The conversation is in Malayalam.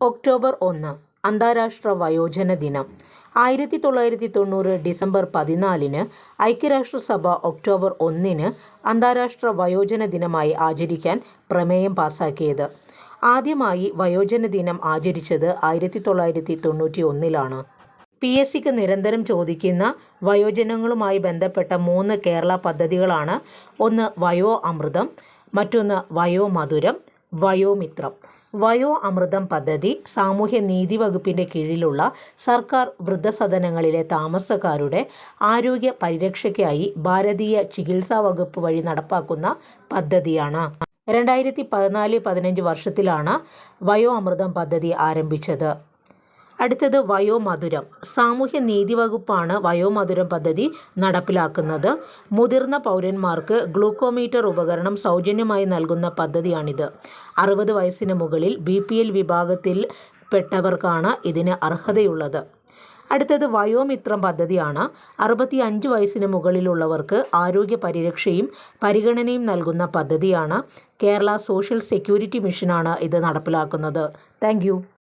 ഒക്ടോബർ ഒന്ന് അന്താരാഷ്ട്ര വയോജന ദിനം. ആയിരത്തി തൊള്ളായിരത്തി തൊണ്ണൂറ് ഡിസംബർ പതിനാലിന് ഐക്യരാഷ്ട്രസഭ ഒക്ടോബർ ഒന്നിന് അന്താരാഷ്ട്ര വയോജന ദിനമായി ആചരിക്കാൻ പ്രമേയം പാസാക്കിയത്. ആദ്യമായി വയോജന ദിനം ആചരിച്ചത് ആയിരത്തി തൊള്ളായിരത്തി തൊണ്ണൂറ്റി ഒന്നിലാണ് പി. എസ്. സിക്ക് നിരന്തരം ചോദിക്കുന്ന വയോജനങ്ങളുമായി ബന്ധപ്പെട്ട മൂന്ന് കേരള പദ്ധതികളാണ്. ഒന്ന് വയോ അമൃതം മറ്റൊന്ന് വയോ മധുരം വയോമിത്രം. വയോ അമൃതം പദ്ധതി സാമൂഹ്യ നീതി വകുപ്പിന്റെ കീഴിലുള്ള സർക്കാർ വൃദ്ധസദനങ്ങളിലെ താമസക്കാരുടെ ആരോഗ്യ പരിരക്ഷയ്ക്കായി ഭാരതീയ ചികിത്സാ വകുപ്പ് വഴി നടപ്പാക്കുന്ന പദ്ധതിയാണ്. രണ്ടായിരത്തി പതിനാല് പതിനഞ്ച് വർഷത്തിലാണ് വയോ അമൃതം പദ്ധതി ആരംഭിച്ചത്. അടുത്തത് വയോമധുരം. സാമൂഹ്യ നീതി വകുപ്പാണ് വയോമധുരം പദ്ധതി നടപ്പിലാക്കുന്നത്. മുതിർന്ന പൗരന്മാർക്ക് ഗ്ലൂക്കോമീറ്റർ ഉപകരണം സൗജന്യമായി നൽകുന്ന പദ്ധതിയാണിത്. അറുപത് വയസ്സിന് മുകളിൽ ബി വിഭാഗത്തിൽ പെട്ടവർക്കാണ് ഇതിന് അർഹതയുള്ളത്. അടുത്തത് വയോമിത്രം പദ്ധതിയാണ്. അറുപത്തി അഞ്ച് വയസ്സിന് മുകളിലുള്ളവർക്ക് ആരോഗ്യ പരിരക്ഷയും പരിഗണനയും നൽകുന്ന പദ്ധതിയാണ്. കേരള സോഷ്യൽ സെക്യൂരിറ്റി മിഷനാണ് ഇത് നടപ്പിലാക്കുന്നത്. താങ്ക്